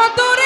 কত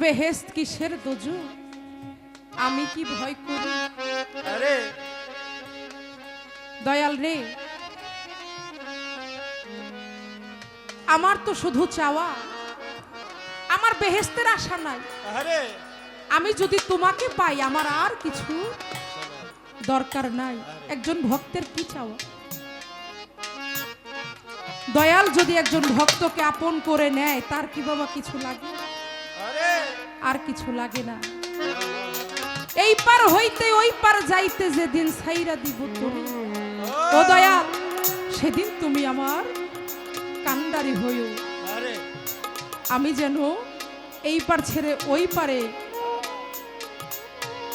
বেহেস্ত কিসের দোজু? আমি কি ভয় করি? আরে। দয়াল রে আমার তো শুধু চাওয়া আমার বেহেস্তের আশা নাই। আরে। আমি যদি তোমাকে পাই আমার আর কিছু দরকার নাই। একজন ভক্তের কি চাওয়া? দয়াল যদি একজন ভক্তকে আপন করে নেয় তার কি বাবা কিছু লাগে? আর কিছু লাগে না। এই পার হইতে ওই পার যাইতে যেদিন ছাইরা দিব তুমি। ও দয়াল সেদিন তুমি আমার কান্ডারি হইও। আমি যেন এই পার ছেড়ে ওই পারে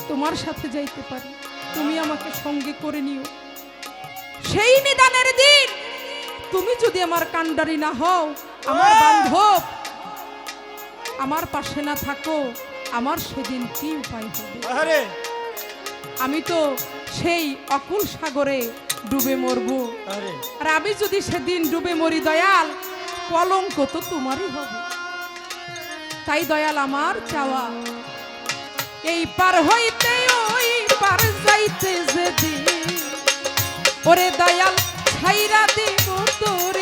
তোমার সাথে যাইতে পারি। তুমি আমাকে সঙ্গে করে নিও। সেই নিদানের দিন তুমি যদি আমার কান্ডারি না হও আমার বান্ধব আমার পাশে না থাকো আমার সেদিন কি উপায় হবে? আমি তো সেই অকুল সাগরে ডুবে মরবো। আরে আমি যদি সেদিন ডুবে মরি দয়াল কলঙ্ক তো তোমারই হবে। তাই দয়াল আমার চাওয়া এই পার হইতে ওই পার যাইতে যেদিন। ওরে দয়াল ছাইরা দিব তোরে